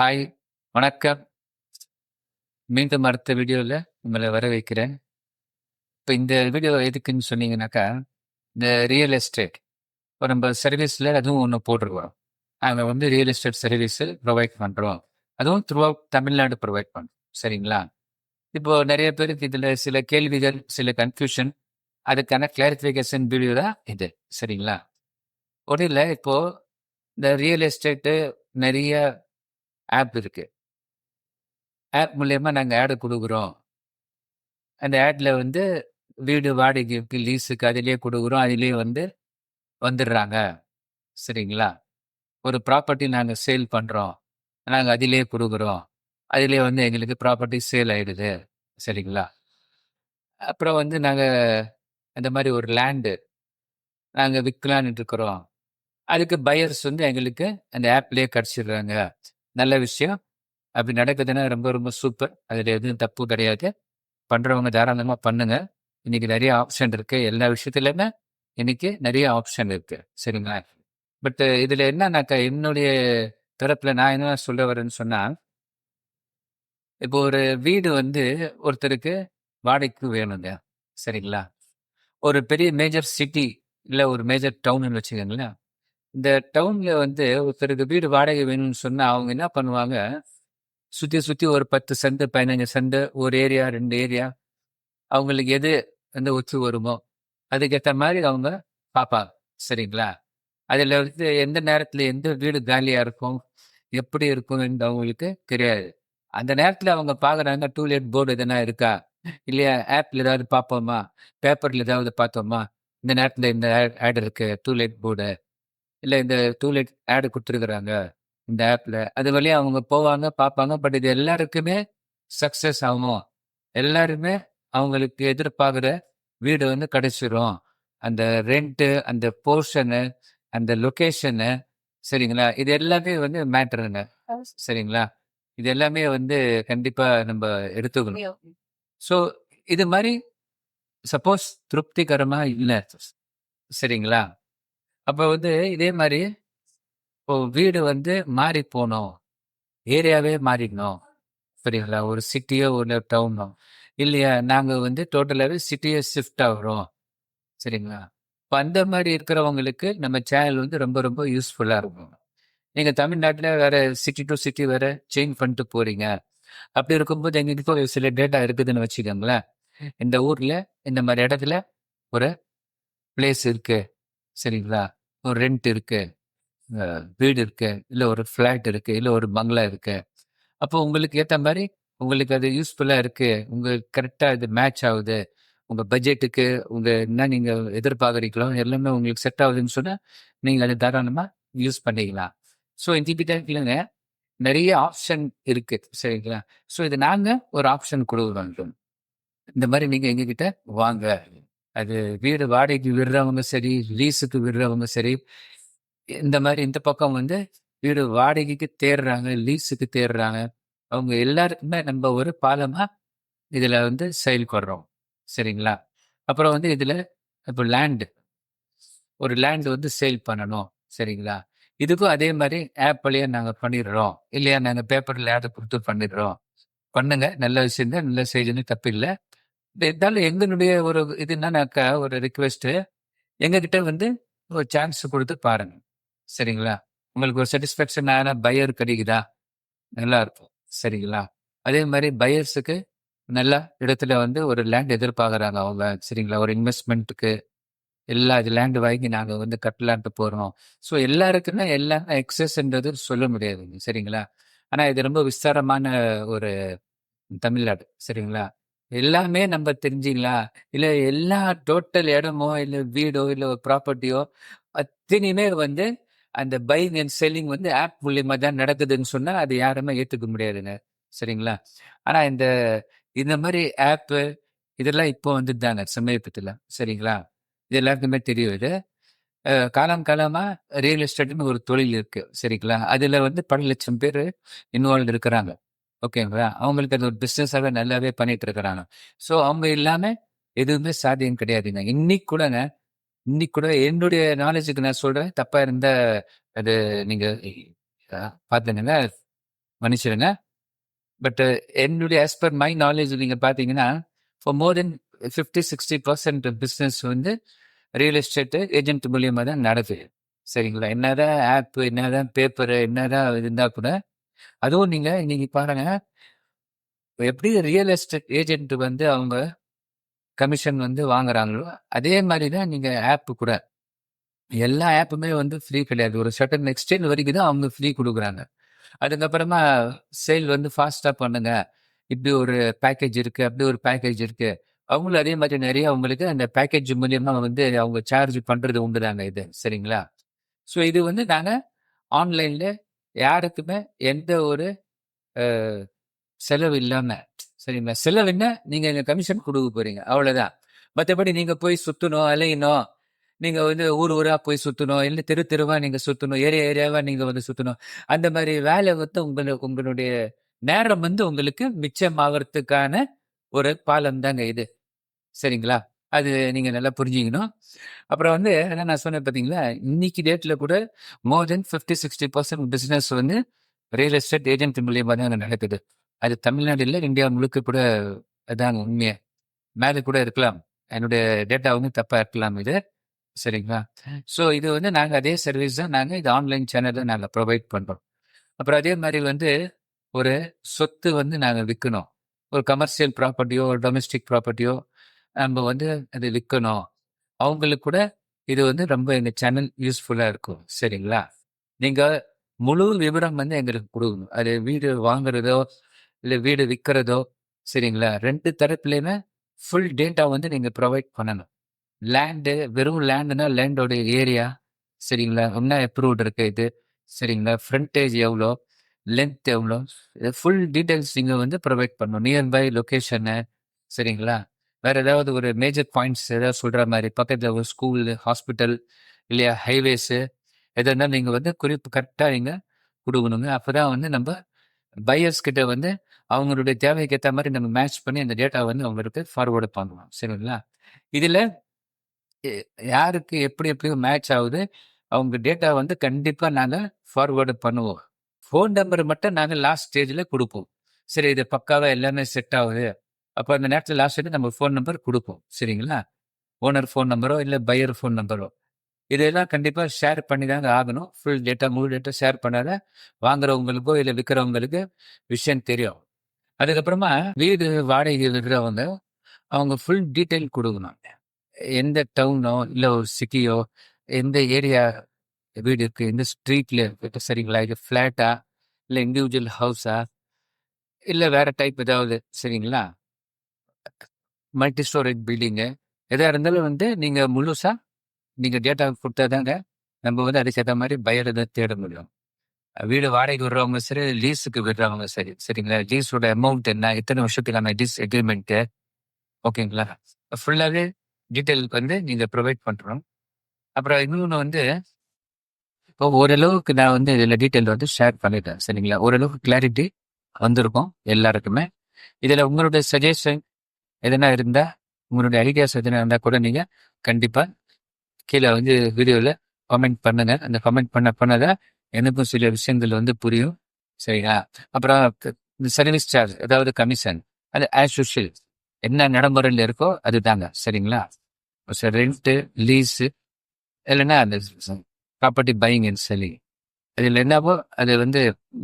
Hi, வணக்கம். மீண்டும் அடுத்த வீடியோவில் உங்களை வர வைக்கிறேன். இப்போ இந்த வீடியோ எதுக்குன்னு சொன்னீங்கன்னாக்கா, இந்த ரியல் எஸ்டேட். இப்போ நம்ம சர்வீஸில் அதுவும் ஒன்று போட்டிருக்கோம் நாங்கள் வந்து ரியல் எஸ்டேட் சர்வீஸு ப்ரொவைட் பண்ணுறோம் அதுவும் த்ரூ அவுட் தமிழ்நாடு ப்ரொவைட் பண்ணுறோம் சரிங்களா? இப்போ நிறைய பேருக்கு இதில் சில கேள்விகள், சில கன்ஃப்யூஷன் அதுக்கான கிளாரிஃபிகேஷன் வீடியோ தான் இது. சரிங்களா? ஒன்றும் இல்லை இப்போது இந்த ரியல் எஸ்டேட்டு நிறைய ஆப் இருக்குது ஆப் மூலயமா நாங்கள் ஆடு கொடுக்குறோம் அந்த ஆட்ல வந்து வீடு வாடகைக்கு, லீஸுக்கு அதிலே கொடுக்குறோம் அதிலே வந்து வந்துடுறாங்க. சரிங்களா? ஒரு ப்ராப்பர்ட்டி நாங்கள் சேல் பண்ணுறோம் நாங்கள் அதிலே கொடுக்குறோம் அதிலே வந்து எங்களுக்கு ப்ராப்பர்ட்டி சேல் ஆகிடுது சரிங்களா? அப்புறம் வந்து நாங்கள் அந்த மாதிரி ஒரு லேண்டு நாங்கள் விற்கலான்னு இருக்கிறோம். அதுக்கு பையர்ஸ் வந்து எங்களுக்கு அந்த ஆப்லேயே கிடச்சிடுறாங்க நல்ல விஷயம். அப்படி நடக்குதுன்னா ரொம்ப ரொம்ப சூப்பர். அதில் எதுவும் தப்பு கிடையாது. பண்ணுறவங்க தாராளமாக பண்ணுங்க. இன்னைக்கு நிறைய ஆப்ஷன் இருக்கு. எல்லா விஷயத்துலையுமே இன்னைக்கு நிறைய ஆப்ஷன் இருக்கு. சரிங்களா? பட் இதில் என்னன்னாக்கா, என்னுடைய தரப்பில் நான் என்ன சொல்ல வரேன்னு சொன்னால் இப்போ ஒரு வீடு வந்து ஒருத்தருக்கு வாடகைக்கு வேணுங்க. சரிங்களா? ஒரு பெரிய மேஜர் சிட்டி, இல்லை ஒரு மேஜர் டவுன்னு வச்சுக்கோங்களேன் இந்த டவுன்ல வந்து ஒருத்தருக்கு வீடு வாடகை வேணும்னு சொன்னா, அவங்க என்ன பண்ணுவாங்க, சுத்தி சுத்தி ஒரு பத்து சந்து பதினஞ்சு சந்து ஒரு ஏரியா, ரெண்டு ஏரியா அவங்களுக்கு எது வந்து ஒத்து வருமோ, அதுக்கேற்ற மாதிரி அவங்க பார்ப்பாங்க சரிங்களா? அதில் வந்து எந்த நேரத்தில் எந்த வீடு காலியாக இருக்கும், எப்படி இருக்கும் என்று அவங்களுக்கு தெரியாது. அந்த நேரத்தில் அவங்க பார்க்குறாங்க, டூ லேட் போர்டு எதனா இருக்கா? இல்லையா ஆப்பில் ஏதாவது பார்ப்போமா? பேப்பரில் ஏதாவது பார்த்தோமா? இந்த நேரத்தில் இந்த ஆட் இருக்குது டூ லேட் போர்டு. இல்ல இந்த டூ லெட் ஆட் குடுத்துருக்காங்க. இந்த ஆப்ல. அது வழியா அவங்க போவாங்க, பார்ப்பாங்க. பட் இது எல்லாருக்குமே சக்சஸ் ஆகும். எல்லாருமே அவங்களுக்கு எதிர்பார்க்கிற வீடு வந்து கிடைச்சிரும். அந்த ரென்ட்டு, அந்த போர்ஷனு, அந்த லொகேஷனு சரிங்களா? இது எல்லாமே வந்து மேட்டருங்க. சரிங்களா? இது எல்லாமே வந்து கண்டிப்பா நம்ப எடுத்துக்கணும். ஸோ இது மாரி சப்போஸ் திருப்திகரமா இல்ல. சரிங்களா? அப்போ வந்து இதே மாதிரி இப்போ வீடு வந்து மாறி போகணும் ஏரியாவே மாறிடணும். சரிங்களா? ஒரு சிட்டியோ, ஒரு டவுனோ. இல்லையா, நாங்கள் வந்து டோட்டலாகவே சிட்டியே ஷிஃப்ட் ஆகிறோம் சரிங்களா? இப்போ அந்த மாதிரி இருக்கிறவங்களுக்கு நம்ம சேனல் வந்து ரொம்ப ரொம்ப யூஸ்ஃபுல்லாக இருக்கும். நீங்கள் தமிழ்நாட்டில் வேறு சிட்டி டூ சிட்டி வேறு சேஞ்ச் பண்ணிட்டு போகிறீங்க அப்படி இருக்கும்போது எங்களுக்கு ஒரு சில டேட்டா இருக்குதுன்னு வச்சுக்கோங்களேன். இந்த ஊரில் இந்த மாதிரி இடத்துல ஒரு பிளேஸ் இருக்கு. சரிங்களா? ஒரு ரெண்ட் இருக்கு. வீடு இருக்கு. இல்லை ஒரு ஃப்ளாட் இருக்கு. இல்லை ஒரு பங்களா இருக்கு. அப்போ உங்களுக்கு ஏற்ற மாதிரி உங்களுக்கு அது யூஸ்ஃபுல்லாக இருக்கு. உங்களுக்கு கரெக்டாக இது மேட்ச் ஆகுது. உங்கள் பட்ஜெட்டுக்கு, உங்கள் என்ன நீங்கள் எதிர்பார்க்குறீங்களோ எல்லாமே உங்களுக்கு செட் ஆகுதுன்னு சொன்னால் நீங்கள் அதை தாராளமாக யூஸ் பண்ணிக்கலாம். ஸோ இந்த இல்லைங்க நிறைய ஆப்ஷன் இருக்குது சரிங்களா? ஸோ இது நாங்கள் ஒரு ஆப்ஷன் குடுக்குறோம். இந்த மாதிரி நீங்கள் எங்ககிட்ட வாங்க. அது வீடு வாடகைக்கு விடுறவங்க சரி, லீஸுக்கு விடுறவங்க சரி, இந்த மாதிரி இந்த பக்கம் வந்து வீடு வாடகைக்கு தேடுறாங்க, லீஸுக்கு தேடுறாங்க. அவங்க எல்லாருக்குமே நம்ம ஒரு பாலமா இதுல வந்து செயல்படுறோம். சரிங்களா? அப்புறம் வந்து இதுல இப்போ லேண்டு ஒரு லேண்டு வந்து சேல் பண்ணணும். சரிங்களா? இதுக்கும் அதே மாதிரி ஆப் வழியாக நாங்கள் பண்ணிடுறோம். இல்லையா நாங்கள் பேப்பரில் ஆட் கொடுத்து பண்ணிடுறோம். பண்ணுங்க. நல்ல விஷயம் தான். நல்ல செய்தின்னு தப்பில்ல. இருந்தாலும் எங்களுடைய ஒரு இது என்னன்னாக்கா, ஒரு ரிக்வெஸ்ட்டு எங்ககிட்ட வந்து ஒரு சான்ஸ் கொடுத்து பாருங்க. சரிங்களா? உங்களுக்கு ஒரு சாட்டிஸ்ஃபேக்ஷன் ஆன பையர் கிடைக்குதா? நல்லா இருக்கும். சரிங்களா? அதே மாதிரி பையர்ஸுக்கு நல்ல இடத்துல வந்து ஒரு லேண்ட் எதிர்பார்க்குறாங்க அவங்க. சரிங்களா? ஒரு இன்வெஸ்ட்மெண்ட்டுக்கு எல்லா இது லேண்டு வாங்கி நாங்கள் வந்து கட்டலான்ட்டு போகிறோம் ஸோ எல்லாருக்குமே எல்லாமே எக்ஸஸ்ன்றது சொல்ல முடியாதுங்க. சரிங்களா? ஆனால் இது ரொம்ப விஸ்தாரமான ஒரு தமிழ்நாடு. சரிங்களா? எல்லாமே நம்ம தெரிஞ்சுக்கலாம். இல்ல எல்லா டோட்டல் இடமோ, இல்ல வீடோ, இல்ல ஒரு ப்ராப்பர்ட்டியோ அத்தனையுமே வந்து அந்த பையிங் அண்ட் செல்லிங் வந்து ஆப் மூலியமா தான் நடக்குதுன்னு சொன்னா, அது யாருமே ஏத்துக்க முடியாதுங்க. சரிங்களா? ஆனா இந்த இந்த மாரி ஆப்பு இதெல்லாம் இப்போ வந்துட்டாங்க சமீபத்தில் சரிங்களா? இது எல்லாருக்குமே தெரியும் இது. அ காலம் காலமா ரியல் எஸ்டேட்ன்னு ஒரு தொழில் இருக்கு. சரிங்களா? அதுல வந்து பல லட்சம் பேரு இன்வால்வ்ட் இருக்கிறாங்க. ஓகேங்களா? அவங்களுக்கு அது ஒரு பிசினஸாவே நல்லாவே பண்ணிட்டு இருக்கிறாங்க. ஸோ அவங்க இல்லாம எதுவுமே சாத்தியம் கிடையாதுங்க. இன்னைக்கு கூடங்க, இன்னைக்கு கூட என்னுடைய நாலேட்ஜுக்கு நான் சொல்றேன். தப்பா இருந்தா அது நீங்க அ பார்த்துக்கங்க. மன்னிச்சிடுங்க பட் என்னுடைய ஆஸ் பர் மை நாலேஜ் நீங்கள் பார்த்தீங்கன்னா for more than fifty sixty percent business வந்து ரியல் எஸ்டேட்டு ஏஜென்ட் மூலியமாக தான் நடக்குது சரிங்களா என்னதான் ஆப் என்னதான் பேப்பர் என்னதான் இருந்தால் கூட அதுவும் நீங்கள் இன்னைக்கு பாருங்க. எப்படி ரியல் எஸ்டேட் ஏஜென்ட் வந்து அவங்க கமிஷன் வந்து வாங்குறாங்களோ அதே மாதிரி தான் நீங்கள் ஆப்பு கூட. எல்லா ஆப்புமே வந்து ஃப்ரீ கிடையாது. ஒரு சர்டன் எக்ஸ்டென்ட் வரைக்கும் தான் அவங்க ஃப்ரீ கொடுக்குறாங்க. அதுக்கப்புறமா சேல் வந்து ஃபாஸ்ட்டாக பண்ணுங்க. இப்படி ஒரு பேக்கேஜ் இருக்கு அப்படி ஒரு பேக்கேஜ் இருக்கு. அவங்களும் அதே மாதிரி நிறைய அவங்களுக்கு அந்த பேக்கேஜ் மூலியமா வந்து அவங்க சார்ஜ் பண்றது உண்டுதாங்க இது. சரிங்களா? ஸோ இது வந்து நாங்கள் ஆன்லைன்ல யாருக்குமே எந்த ஒரு செலவு இல்லாமல் சரிங்களா? செலவு என்ன நீங்கள் எங்க கமிஷன் கொடுக்க போகிறீங்க அவ்வளோதான் மற்றபடி நீங்கள் போய் சுற்றணும் அலையணும். நீங்கள் வந்து ஊர் ஊராக போய் சுற்றணும் இல்லை தெரு தெருவாக நீங்கள் சுற்றணும் ஏரியா ஏரியாவாக நீங்கள் வந்து சுற்றணும் அந்த மாதிரி வேலை வந்து உங்களுக்கு உங்களுடைய நேரம் வந்து உங்களுக்கு மிச்சமாகறதுக்கான ஒரு பாலம் தாங்க இது. சரிங்களா? அது நீங்கள் நல்லா புரிஞ்சுக்கணும். அப்புறம் வந்து அதான் நான் சொன்னேன் பார்த்தீங்களா? இன்னைக்கு டேட்டில் கூட more than fifty sixty percent business வந்து ரியல் எஸ்டேட் ஏஜென்ட் மூலியமாக தான் நடக்குது. அது தமிழ்நாடு இல்லை இந்தியா முழுக்க கூட அதாங்க உண்மையை. மேலே கூட இருக்கலாம். என்னுடைய டேட்டா வந்து தப்பாக இருக்கலாம் இது. சரிங்களா? ஸோ இது வந்து நாங்கள் அதே சர்வீஸ் தான் நாங்கள் இது ஆன்லைன் சேனலில் நாங்கள் ப்ரொவைட் பண்ணுறோம் அப்புறம் அதே மாதிரி வந்து ஒரு சொத்து வந்து நாங்கள் விற்கணும் ஒரு கமர்ஷியல் ப்ராப்பர்ட்டியோ ஒரு டொமஸ்டிக் ப்ராப்பர்ட்டியோ நம்ம வந்து அது விற்கணும். அவங்களுக்கு கூட இது வந்து ரொம்ப எங்கள் சேனல் யூஸ்ஃபுல்லாக இருக்கும். சரிங்களா? நீங்கள் முழு விவரம் வந்து எங்களுக்கு கொடுக்கணும் அது வீடு வாங்குறதோ இல்லை வீடு விற்கிறதோ சரிங்களா? ரெண்டு தரப்புலையுமே ஃபுல் டேட்டா வந்து நீங்கள் ப்ரொவைட் பண்ணணும். லேண்டு வெறும் லேண்டுனா லேண்டோட ஏரியா சரிங்களா? என்ன அப்ரூவ்ட் இருக்கு இது? சரிங்களா? ஃப்ரண்டேஜ் எவ்வளோ? லென்த் எவ்வளோ? ஃபுல் டீட்டெயில்ஸ் நீங்கள் வந்து ப்ரொவைட் பண்ணணும். நியர்பை லொக்கேஷனு சரிங்களா? வேற ஏதாவது ஒரு மேஜர் பாயிண்ட்ஸ் ஏதாவது சொல்ற மாதிரி பக்கத்தில் ஒரு ஸ்கூல் ஹாஸ்பிட்டல் இல்லையா ஹைவேஸு எதுனா நீங்கள் வந்து குறிப்பு கரெக்டாக நீங்கள் கொடுக்கணுங்க. அப்போ தான் வந்து நம்ம பையர்ஸ் கிட்ட வந்து அவங்களுடைய தேவைக்கு ஏற்ற மாதிரி நம்ம மேட்ச் பண்ணி அந்த டேட்டா வந்து அவங்களுக்கு ஃபார்வேர்டு பண்ணலாம். சரிங்களா? இதில் யாருக்கு எப்படி எப்படி மேட்ச் ஆகுது அவங்க டேட்டா வந்து கண்டிப்பாக நாங்கள் ஃபார்வேர்டு பண்ணுவோம். ஃபோன் நம்பர் மட்டும் நாங்கள் லாஸ்ட் ஸ்டேஜில் கொடுப்போம். சரி இது பக்காவாக எல்லாமே செட் ஆகுது. அப்போ அந்த நேரத்தில் லாஸ்ட் நம்ம ஃபோன் நம்பர் கொடுப்போம். சரிங்களா? ஓனர் ஃபோன் நம்பரோ இல்லை பையர் ஃபோன் நம்பரோ இதெல்லாம் கண்டிப்பாக ஷேர் பண்ணி தாங்க ஆகணும். ஃபுல் டேட்டா முழு டேட்டா ஷேர் பண்ணாத வாங்குறவங்களுக்கோ இல்லை விற்கிறவங்களுக்கு விஷயம் தெரியும். அதுக்கப்புறமா வீடு வாடகை இருக்கிறவங்க அவங்க ஃபுல் டீட்டெயில் கொடுக்கணும். எந்த டவுனோ இல்லை ஒரு சிட்டியோ எந்த ஏரியா வீடு இருக்குது எந்த ஸ்ட்ரீட்ல இருக்கு சரிங்களா? இது ஃப்ளாட்டா இல்லை இண்டிவிஜுவல் ஹவுஸா இல்லை வேறு டைப் ஏதாவது சரிங்களா? மல்டி ஸ்டோரேஜ் பில்டிங்கு எதாக இருந்தாலும் வந்து நீங்கள் முழுசாக நீங்கள் டேட்டா கொடுத்தாதாங்க நம்ம வந்து அதுக்கு ஏற்ற மாதிரி பயர் தான் தேட முடியும். வீடு வாடகைக்கு விடுறவங்க சரி லீஸுக்கு விடுறவங்க சரி சரிங்களா? லீஸோட அமௌண்ட் என்ன? எத்தனை வருஷத்துக்கான லீஸ் எக்ரிமெண்ட்டு ஓகேங்களா? ஃபுல்லாகவே டீட்டெயிலுக்கு வந்து நீங்கள் ப்ரொவைட் பண்ணுறோம் அப்புறம் இன்னொன்று வந்து இப்போ ஓரளவுக்கு நான் வந்து இதில் டீட்டெயில் வந்து ஷேர் பண்ணிட்டேன் சரிங்களா? ஓரளவுக்கு கிளாரிட்டி வந்திருக்கும் எல்லாருக்குமே. இதில் உங்களுடைய சஜஷன் எதனா இருந்தால் உங்களுடைய ஐடியாஸ் எதனா இருந்தால் கூட நீங்கள் கண்டிப்பாக கீழே வந்து வீடியோவில் கமெண்ட் பண்ணுங்கள் அந்த கமெண்ட் பண்ண பண்ணதான் எனக்கும் சில விஷயங்கள் வந்து புரியும். சரிங்களா அப்புறம் இந்த சர்வீஸ் சார்ஜ் அதாவது கமிஷன் அது ஆஸ் யூஷுவல் என்ன நடைமுறையில் இருக்கோ அதுதாங்க. சரிங்களா? ரெண்ட்டு லீஸு இல்லைன்னா அந்த ப்ராப்பர்ட்டி பையிங் அண்ட் செல்லிங் அதில் என்னவோ அது வந்து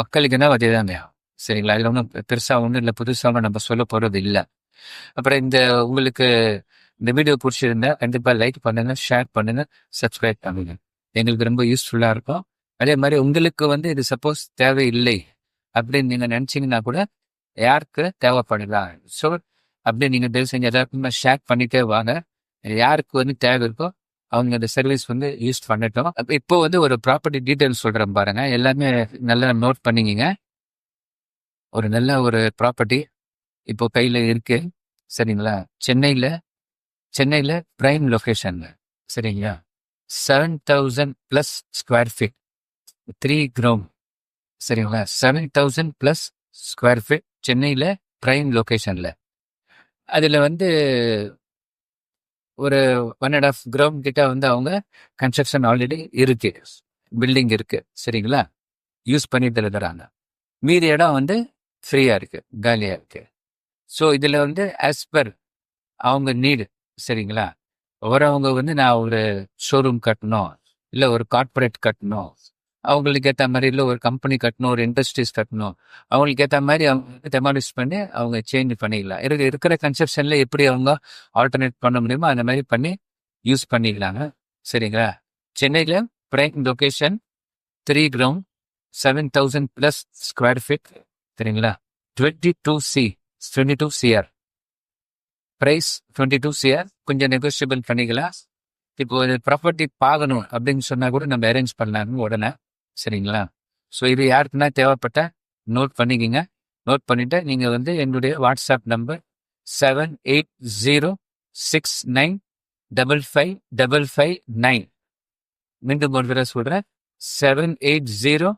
மக்களுக்கு என்ன அதே தாங்க சரிங்களா? அதில் ஒன்றும் பெருசாக ஒன்றும் இல்லை. புதுசாக நம்ம சொல்ல போகிறது இல்லை. அப்புறம் இந்த உங்களுக்கு இந்த வீடியோ பிடிச்சிருந்தா கண்டிப்பாக லைக் பண்ணுங்க ஷேர் பண்ணுங்க சப்ஸ்கிரைப் பண்ணுங்க. எங்களுக்கு ரொம்ப யூஸ்ஃபுல்லாக இருக்கும். அதே மாதிரி உங்களுக்கு வந்து இது சப்போஸ் தேவையில்லை அப்படின்னு நீங்கள் நினச்சிங்கன்னா கூட யாருக்கு தேவைப்படலாம் ஸோ அப்படியே நீங்கள் தயவு செஞ்சு எல்லாருக்குமே ஷேர் பண்ணிட்டே வாங்க. யாருக்கு வந்து தேவை இருக்கோ அவங்க அந்த சர்வீஸ் வந்து யூஸ் பண்ணட்டும். அப்ப இப்போ வந்து ஒரு ப்ராப்பர்ட்டி டீட்டெயில்ஸ் சொல்கிறேன் பாருங்கள் எல்லாமே நல்லா நோட் பண்ணிக்கிங்க. ஒரு நல்ல ஒரு ப்ராப்பர்ட்டி இப்போ கையில் இருக்கு. சரிங்களா? சென்னையில் சென்னையில் பிரைம் லொக்கேஷனில் சரிங்களா? Seven thousand plus square feet three ground சரிங்களா? Seven thousand plus square feet சென்னையில் பிரைம் லொக்கேஷனில் அதில் வந்து ஒரு ஒன் அண்ட் ஆஃப் கிரவுண்ட் கிட்ட வந்து அவங்க கன்ஸ்ட்ரக்ஷன் ஆல்ரெடி இருக்கு. பில்டிங் இருக்கு. சரிங்களா? யூஸ் பண்ணிட்டு இருக்கிறாங்க மீதி இடம் வந்து ஃப்ரீயாக இருக்குது காலியாக இருக்குது ஸோ இதில் வந்து ஆஸ் பர் அவங்க நீடு சரிங்களா? வரவங்க வந்து நான் ஒரு ஷோரூம் கட்டணும் இல்லை ஒரு கார்ப்பரேட் கட்டணும். அவங்களுக்கு ஏற்ற மாதிரி இல்லை ஒரு கம்பெனி கட்டணும் ஒரு இண்டஸ்ட்ரீஸ் கட்டணும். அவங்களுக்கு ஏற்ற மாதிரி அவங்க டெமாலிஷ் பண்ணி அவங்க சேஞ்ச் பண்ணிக்கலாம் இருக்க இருக்கிற கன்செப்ஷனில் எப்படி அவங்க ஆல்டர்னேட் பண்ண முடியுமோ அந்த மாதிரி பண்ணி யூஸ் பண்ணிக்கலாங்க சரிங்களா? சென்னையில் prime location three ground seven thousand plus square feet சரிங்களா? Twenty two C twenty two CR price twenty two CR கொஞ்சம் நெகோஷியபிள் பண்ணிக்கலாம் இப்போ இது ப்ராப்பர்ட்டி பார்க்கணும் அப்படின்னு சொன்னால் கூட நம்ம அரேஞ்ச் பண்ணலாங்க உடனே சரிங்களா? ஸோ இது யாருக்குன்னா தேவைப்பட்ட நோட் பண்ணிக்கிங்க. நோட் பண்ணிவிட்டு நீங்கள் வந்து என்னுடைய WhatsApp number seven eight zero six nine double five double five nine மீண்டும் ஒரு தடவை சொல்கிறேன் seven eight zero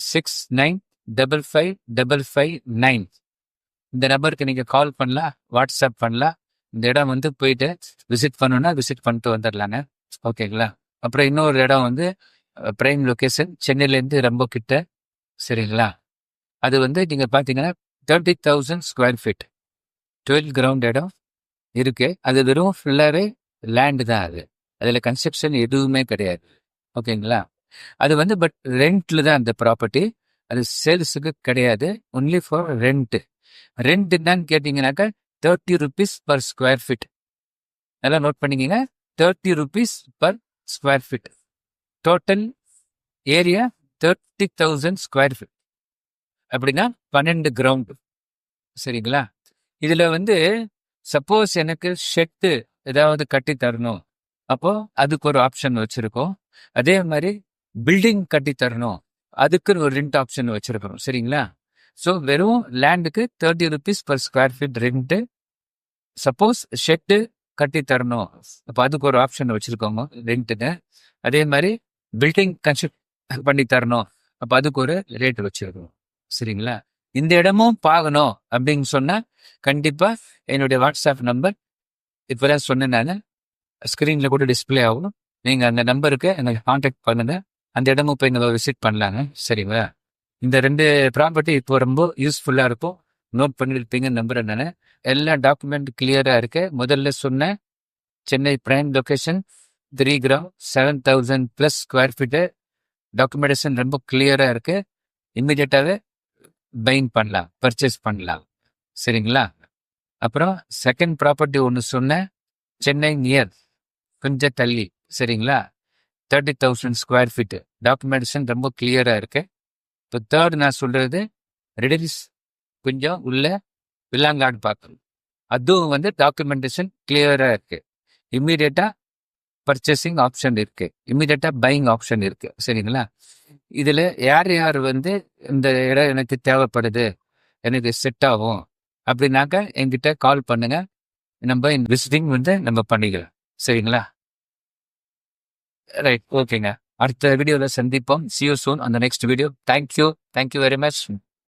six nine double five double five nine இந்த நம்பருக்கு நீங்கள் கால் பண்ணலாம் வாட்ஸ்அப் பண்ணலாம் இந்த இடம் வந்து போயிட்டு விசிட் பண்ணணும்னா விசிட் பண்ணிட்டு வந்துடலாங்க ஓகேங்களா அப்புறம் இன்னொரு இடம் வந்து பிரைம் லொக்கேஷன் சென்னையிலேருந்து ரொம்ப கிட்ட. சரிங்களா? அது வந்து நீங்கள் பார்த்தீங்கன்னா thirty thousand square feet twelve ground இடம் இருக்கு. அது வெறும் ஃபுல்லாகவே லேண்டு தான் அது. அதில் கன்ஸ்ட்ரக்ஷன் எதுவுமே கிடையாது. ஓகேங்களா அது வந்து பட் ரெண்ட்டில் தான் அந்த ப்ராப்பர்ட்டி அது சேல்ஸுக்கு கிடையாது. ஒன்லி ஃபார் ரெண்ட்டு ரெண்ட் என்னன்னு கேட்டிங்கனாக்கா thirty rupees per square feet அதெல்லாம் நோட் பண்ணிக்கிங்க. Thirty rupees per square feet total area thirty thousand square feet அப்படின்னா பன்னெண்டு கிரவுண்ட் சரிங்களா? இதில் வந்து சப்போஸ் எனக்கு ஷெட்டு ஏதாவது கட்டி தரணும். அப்போ அதுக்கு ஒரு ஆப்ஷன் வச்சுருக்கோம். அதே மாதிரி பில்டிங் கட்டி தரணும். அதுக்குன்னு ஒரு ரெண்ட் ஆப்ஷன் வச்சுருக்கிறோம் சரிங்களா? ஸோ வெறும் லேண்டுக்கு thirty rupees per square feet rent suppose shed கட்டி தரணும். அப்போ அதுக்கு ஒரு ஆப்ஷன் வச்சுருக்கோங்க ரெண்ட்டுங்க அதே மாதிரி பில்டிங் கன்ஸ்ட்ரக்ட் பண்ணி தரணும். அப்போ அதுக்கு ஒரு ரேட் வச்சுருக்கோம். சரிங்களா? இந்த இடமும் பார்க்கணும் அப்படின்னு சொன்னால் கண்டிப்பாக என்னுடைய வாட்ஸ்அப் நம்பர் இப்போ தான் சொன்னேன் நான். ஸ்க்ரீனில் கூட டிஸ்பிளே ஆகும். நீங்கள் அந்த நம்பருக்கு எனக்கு காண்டாக்ட் பண்ணுங்க. அந்த இடமும் போய் எங்களை விசிட் பண்ணலாங்க. சரிங்களா? இந்த ரெண்டு ப்ராப்பர்ட்டி இப்போ ரொம்ப யூஸ்ஃபுல்லாக இருக்கும். நோட் பண்ணியிருப்பீங்க நம்பர் நான். எல்லா டாக்குமெண்ட் கிளியராக இருக்கு. முதல்ல சொன்னேன் Chennai prime location three gram seven thousand plus square feet documentation ரொம்ப கிளியராக இருக்கு. இம்மிடியட்டாகவே பைன் பண்ணலாம் பர்ச்சேஸ் பண்ணலாம். சரிங்களா? அப்புறம் செகண்ட் ப்ராப்பர்ட்டி ஒன்று சொன்னேன் சென்னை நியர் கொஞ்சம் தள்ளி சரிங்களா? Thirty thousand square feet documentation ரொம்ப கிளியராக இருக்குது இப்போ தேர்ட் நான் சொல்கிறது ரெடில்ஸ் கொஞ்சம் உள்ள வில்லாங்கான்னு பார்க்கணும். அதுவும் வந்து டாக்குமெண்டேஷன் கிளியராக இருக்குது இம்மீடியட்டாக பர்ச்சேசிங் ஆப்ஷன் இருக்கு. இம்மீடியட்டாக பையிங் ஆப்ஷன் இருக்கு. சரிங்களா? இதில் யார் யார் வந்து இந்த இடம் எனக்கு தேவைப்படுது எனக்கு செட் ஆகும் அப்படின்னாக்க என்கிட்ட கால் பண்ணுங்க. நம்ம விசிட்டிங் வந்து நம்ம பண்ணிக்கலாம். சரிங்களா? ரைட் ஓகேங்க அடுத்த வீடியோவில் சந்திப்போம். சியூ சூன் அந்த next video thank you thank you very much